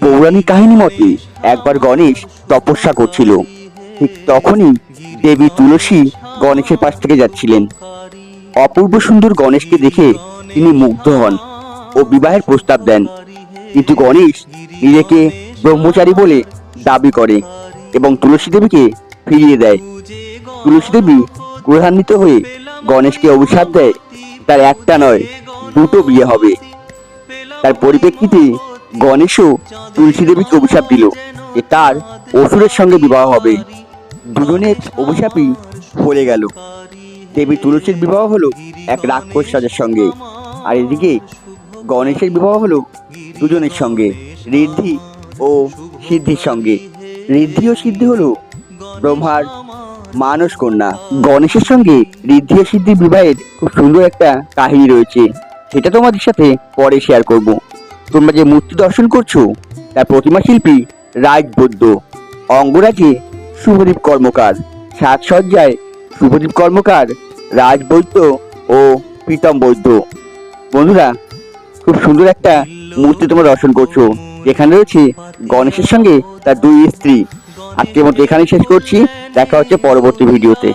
পৌরাণিক কাহিনী মতে, একবার গণেশ তপস্যা করছিল। ঠিক তখনই দেবী তুলসী গণেশের পাশ থেকে যাচ্ছিলেন। অপূর্ব সুন্দর গণেশকে দেখে তিনি মুগ্ধ হন ও বিবাহের প্রস্তাব দেন। কিন্তু গণেশ নিজেকে ব্রহ্মচারী বলে দাবি করে এবং তুলসী দেবীকে ফিরিয়ে দেয়। তুলসী দেবী ক্রোধান্বিত হয়ে গণেশকে অভিশাপ দেয়, তার একটা নয়, দুটো বিয়ে হবে। তার পরিপ্রেক্ষিতে গণেশও তুলসী দেবীকে অভিশাপ দিল যে তার অসুরের সঙ্গে বিবাহ হবে। দুজনের অভিশাপই ফলে গেল। দেবী তুলসীর বিবাহ হলো এক রাক্ষস রাজার সঙ্গে। আর এদিকে গণেশের বিবাহ হলো দুজনের সঙ্গে, ঋদ্ধি ও সিদ্ধির সঙ্গে। ঋদ্ধি ও সিদ্ধি হলো ব্রহ্মার মানস কন্যা। গণেশের সঙ্গে ঋদ্ধি ও সিদ্ধির বিবাহের খুব সুন্দর একটা কাহিনী রয়েছে। সেটা তোমাদের সাথে পরে শেয়ার করব। তোমরা যে মূর্তি দর্শন করছ তার প্রতিমা শিল্পী রাজ বৈদ্য। অঙ্গরাজে শুভদীপ কর্মকার, সাজসজ্জায় শুভদীপ কর্মকার, রাজ বৈদ্য ও প্রীতম বৈদ্য। বন্ধুরা, খুব সুন্দর একটা মূর্তি তোমরা দর্শন করছ। যেখানে রয়েছে গণেশের সঙ্গে তার দুই স্ত্রী। আজকের মতো এখানেই শেষ করছি। দেখা হচ্ছে পরবর্তী ভিডিওতে।